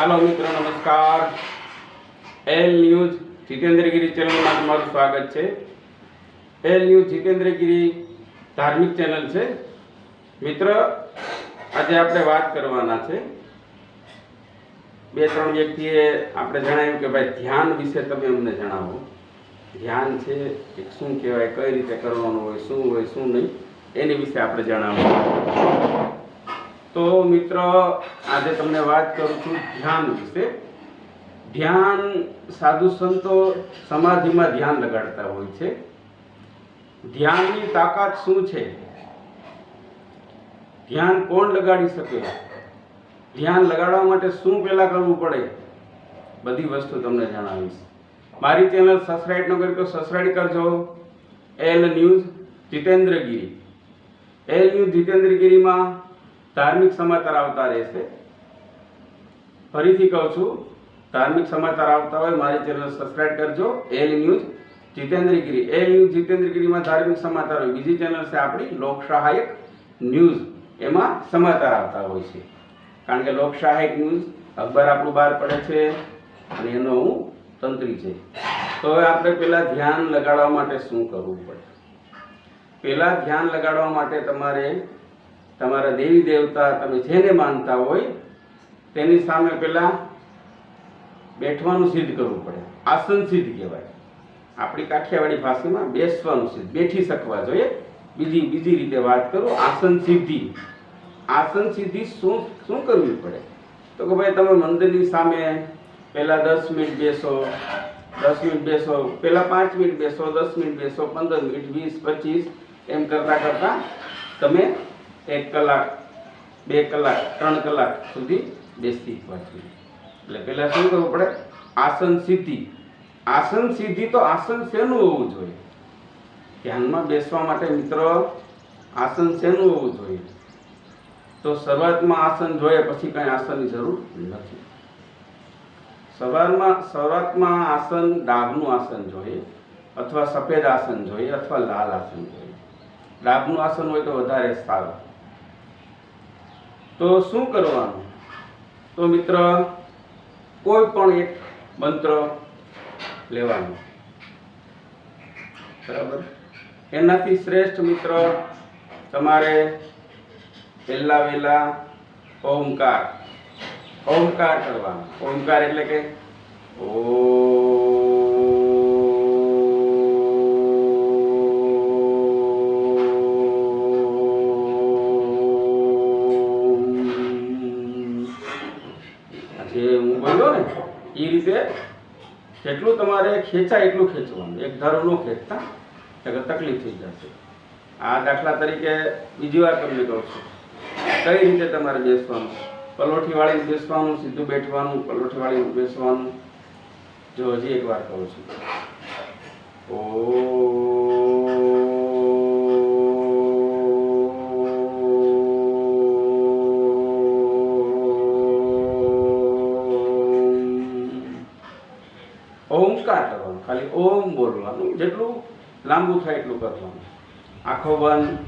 હાલો મિત્રો, નમસ્કાર. L news Jitendragiri ચેનલમાં તમારું સ્વાગત છે. એલ ન્યૂઝ જીતેન્દ્રગીરી ધાર્મિક ચેનલ છે. મિત્ર, આજે આપણે વાત કરવાના છે. બે ત્રણ વ્યક્તિએ આપણે જણાવ્યું કે ભાઈ, ધ્યાન વિશે તમે અમને જણાવો. ધ્યાન છે એ શું કહેવાય, કઈ રીતે કરવાનું હોય, શું હોય, શું નહીં, એની વિશે આપણે જણાવવાનું તો મિત્ર, આજે તમને વાત કરું છું ધ્યાન વિશે. ધ્યાન સાધુ સંતો સમાધિમાં ધ્યાન લગાડતા હોય છે. ધ્યાનની તાકાત શું છે? ધ્યાન કોણ લગાડી શકે? ધ્યાન લગાડવા માટે શું પહેલા કરવું પડે? બધી વસ્તુ તમને જણાવીશ. મારી ચેનલ સબસ્ક્રાઇબ ન કરી તો કરજો. L news Jitendragiri. L news જીતેન્દ્રગીરીમાં ધાર્મિક સમાચાર આવતા રહેશે. ફરીથી કહું છું, ધાર્મિક સમાચાર આવતા હોય, મારી ચેનલ સબસ્ક્રાઇબ કરજો, L news Jitendragiri. L news જીતેન્દ્રગીરીમાં ધાર્મિક સમાચાર હોય. બીજી ચેનલ છે આપણી લોક ન્યૂઝ. એમાં સમાચાર આવતા હોય છે. કારણ કે લોક ન્યૂઝ અખબાર આપણું બહાર પડે છે, અને એનો હું તંત્રી છે. તો હવે આપણે પહેલાં ધ્યાન લગાડવા માટે શું કરવું પડે? પહેલાં ધ્યાન લગાડવા માટે તમારે તમારા દેવી દેવતા તમે જેને માનતા હોય, તેની સામે પહેલાં બેઠવાનું સિદ્ધ કરવું પડે. આસન સિદ્ધ કહેવાય. આપણી કાઠિયાવાડી ભાષામાં બેસવાનું સિદ્ધ, બેઠી શકવા જોઈએ. બીજી બીજી રીતે વાત કરું, આસન સિદ્ધિ. આસન સિદ્ધિ શું શું કરવી પડે? તો કે ભાઈ તમે મંદિરની સામે પહેલાં દસ મિનિટ બેસો, દસ મિનિટ બેસો પહેલાં પાંચ મિનિટ બેસો, દસ મિનિટ બેસો, પંદર મિનિટ, વીસ, પચીસ, એમ કરતાં કરતાં તમે એક કલાક, બે કલાક, ત્રણ કલાક સુધી બેસતી છે. એટલે પહેલાં શું કરવું પડે? આસન સિદ્ધિ આસન સિદ્ધિ તો આસન શેનું હોવું જોઈએ? ધ્યાનમાં બેસવા માટે મિત્રો, આસન શેનું હોવું જોઈએ? તો શરૂઆતમાં આસન જોઈએ, પછી કાંઈ આસનની જરૂર નથી. સવારમાં શરૂઆતમાં આસન ડાઘનું આસન જોઈએ, અથવા સફેદ આસન જોઈએ, અથવા લાલ આસન જોઈએ. ડાઘનું આસન હોય તો વધારે સારું. તો શું કરવાનું? તો મિત્ર, કોઈ પણ એક મંત્ર લેવાનો. બરાબર? એનાથી શ્રેષ્ઠ મિત્ર તમારે પહેલા વહેલા ઓમકાર. ઓમકાર કરવાનો. ઓમકાર એટલે કે ઓમ. એ રીતે જેટલું તમારે ખેંચાય એટલું ખેંચવાનું. એક ધારો ન ખેંચતા, નકર તકલીફ થઈ જશે. આ દાખલા તરીકે બીજી વાર તમને કહું છું. કઈ રીતે તમારે બેસવાનું? પલોઠી વાળીને બેસવાનું, સીધું બેઠવાનું પલોઠી વાળીને બેસવાનું? જો હજી એક વાર કહું છું. ઓમ ખાલી ઓમ બોલવાનું. જેટલું લાંબુ થાય એટલું કરવાનું. આંખો બંધ,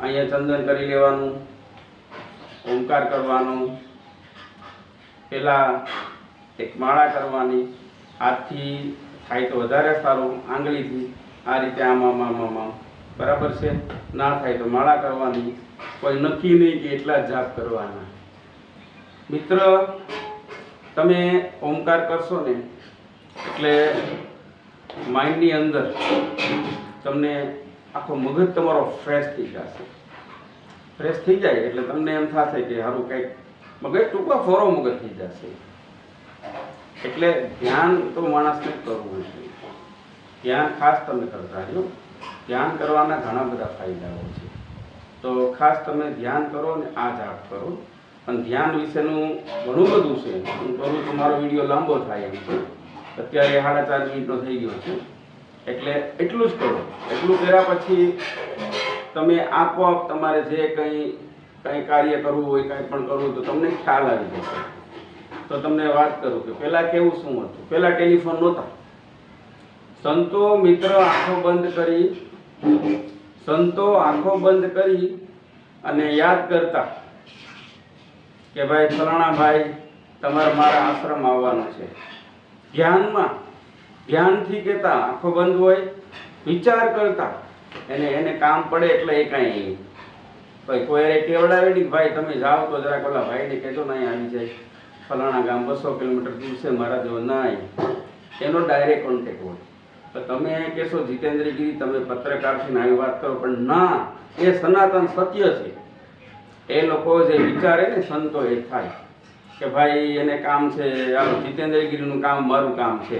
અહીંયા ચંદન કરી લેવાનું, ઓમકાર કરવાનું. પેલા એક માળા કરવાની. હાથથી થાય તો વધારે સારું, આંગળીથી આ રીતે આમ આમ બરાબર છે? ના થાય તો માળા કરવાની. કોઈ નક્કી નહીં કે એટલા જાપ કરવાના. મિત્ર, તમે ઓમકાર કરશો ને એટલે માઇન્ડની અંદર તમને આખો મગજ તમારો ફ્રેશ થઈ જશે. ફ્રેશ થઈ જાય એટલે તમને એમ થશે કે સારું કંઈક મગજ ટૂંકમાં ફોરો મગજ થઈ જશે. એટલે ધ્યાન તો માણસને કરવું જોઈએ ધ્યાન ખાસ તમે કરતા રહ્યો. ધ્યાન કરવાના ઘણા બધા ફાયદાઓ છે. તો ખાસ તમે ધ્યાન કરો ને આ જાપ કરો. અને ધ્યાન વિશેનું ઘણું બધું છે. હું કરું તો મારો વીડિયો લાંબો થાય એમ છે. અત્યારે સાડા ચાર મિનિટનો થઈ ગયો છે. એટલે એટલું જ કરો એટલું કર્યા પછી તમે આપોઆપ તમારે જે કંઈ કંઈ કાર્ય કરવું હોય, કંઈ પણ કરવું તો તમને ખ્યાલ આવી જશે. તો તમને વાત કરું કે પહેલાં કેવું શું હતું? પહેલાં ટેલિફોન નહોતા. સંતો મિત્ર આંખો બંધ કરી, સંતો આંખો બંધ કરી અને યાદ કરતા કે ભાઈ, ફલાણા ભાઈ, તમારે મારા આશ્રમ આવવાનો છે. ધ્યાનમાં, ધ્યાનથી કહેતા આંખો બંધ હોય, વિચાર કરતા, એને એને કામ પડે એટલે એ કાંઈ ભાઈ કોઈ કેવડાવે નહીં ભાઈ, તમે જાઓ તો જરાક ઓલા ભાઈને કહેજો નહીં આવી જાય. ફલાણા ગામ બસો કિલોમીટર દૂર છે, મારા જેવો નહીં એનો ડાયરેક્ટ કોન્ટેક્ટ હોય. તો તમે કહેશો જીતેન્દ્રગીરી તમે પત્રકાર થઈને આવી વાત કરો. પણ ના, એ સનાતન સત્ય છે. એ લોકો જે વિચારે ને સંતો એ થાય. કે ભાઈ એને કામ છે આલો જીતેન્દ્રગીરીનું કામ મારું કામ છે.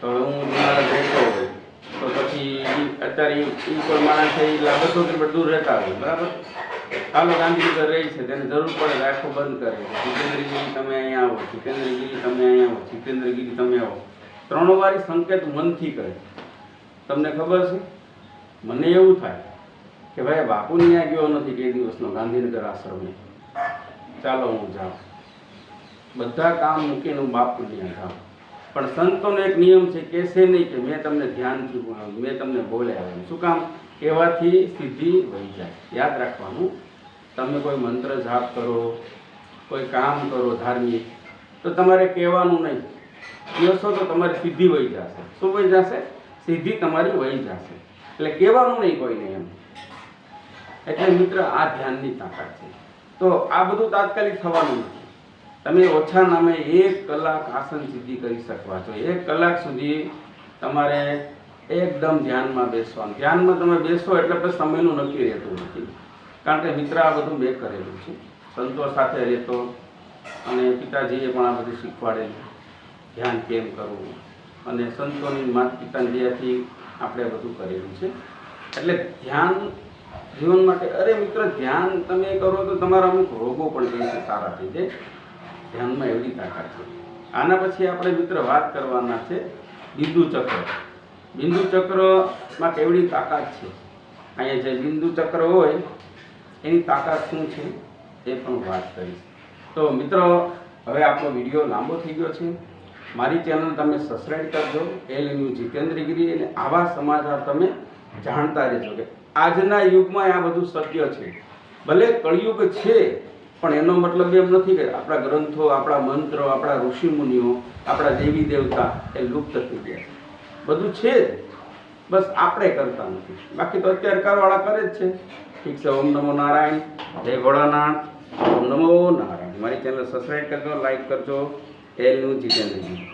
તો હું જુનાગઢ રહેતો હોય, તો પછી અત્યારે ઈ કોઈ માણસ છે એ બસો કિલોમીટર દૂર રહેતા હોય, બરાબર? હાલો ગાંધીનગર રહી છે, તેને જરૂર પડે આખો બંધ કરે. જીતેન્દ્રગીરી તમે અહીંયા આવો, જીતેન્દ્રગીરી તમે અહીંયા આવો, જીતેન્દ્રગીરી તમે આવો. ત્રણ વારી સંકેત મનથી કરે. તમને ખબર છે? મને એવું થાય કે ભાઈ બાપુ ત્યાં ગયો નથી બે દિવસનો ગાંધીનગર આશ્રમે ચાલો હું જાઉં. બધા કામ મૂકીને હું બાપુ ત્યાં જાઉં પણ સંતોનો એક નિયમ છે કે છે નહીં કે મેં તમને ધ્યાનથી ભણાવ્યું, મેં તમને એમ. શું કામ? કહેવાથી સિદ્ધિ વહી જાય. યાદ રાખવાનું. તમે કોઈ મંત્ર જાપ કરો, કોઈ કામ કરો ધાર્મિક, તો તમારે કહેવાનું નહીં. કહેશો તો તમારી સિદ્ધિ વહી જશે. શું વહી જશે? સિદ્ધિ તમારી વહી જશે. એટલે કહેવાનું નહીં કોઈને એમ. એટલે મિત્ર, આ ધ્યાનની તાકાત છે. તો આ બધું તાત્કાલિક થવાનું નથી. તમે ઓછા નામે એક કલાક આસન સિદ્ધિ કરી શકવા છો. એક કલાક સુધી તમારે એકદમ ધ્યાનમાં બેસવાનું. ધ્યાનમાં તમે બેસો એટલે પછી સમયનું નક્કી રહેતું નથી. કારણ કે મિત્ર આ બધું મેં કરેલું છે. સંતો સાથે રહેતો અને પિતાજીએ પણ આ બધું શીખવાડેલું. ધ્યાન કેમ કરવું? અને સંતોની માતા પિતાની દયાથી આપણે બધું કરેલું છે. એટલે ધ્યાન જીવન માટે, અરે મિત્ર, ધ્યાન તમે કરો તો તમારા અમુક રોગો પણ છે સારા થઈ જાય. ધ્યાનમાં એવી તાકાત છે આના પછી આપણે મિત્ર વાત કરવાના છે બિંદુ ચક્ર. બિંદુ ચક્રમાં કેવડી તાકાત છે? અહીંયા જે બિંદુ ચક્ર હોય, એની તાકાત શું છે? એ પણ વાત કરીશ. તો મિત્રો, હવે આપણો વીડિયો લાંબો થઈ ગયો છે. મારી ચેનલ તમે સબસ્ક્રાઈબ કરજો. એલ ન્યૂ જીતેન્દ્રગીરી અને આવા સમાચાર તમે જાણતા રહેજો કે આજના યુગમાં આ બધું સત્ય છે. ભલે કળિયુગ છે પણ એનો મતલબ એમ નથી કે આપણા ગ્રંથો, આપણા મંત્રો, આપણા ઋષિમુનિઓ, આપણા દેવી દેવતા એ લુપ્ત થઈ ગયા બધું છે જ. બસ આપણે કરતા નથી. બાકી તો અત્યારે કરવાળા કરે જ છે. ઠીક છે, ઓમ નમો નારાયણ. જય ભોળાનાથ. ઓમ નમો નારાયણ. મારી ચેનલ સબસ્ક્રાઈબ કરજો લાઈક કરજો. એલનું જીતેન્દ્રજી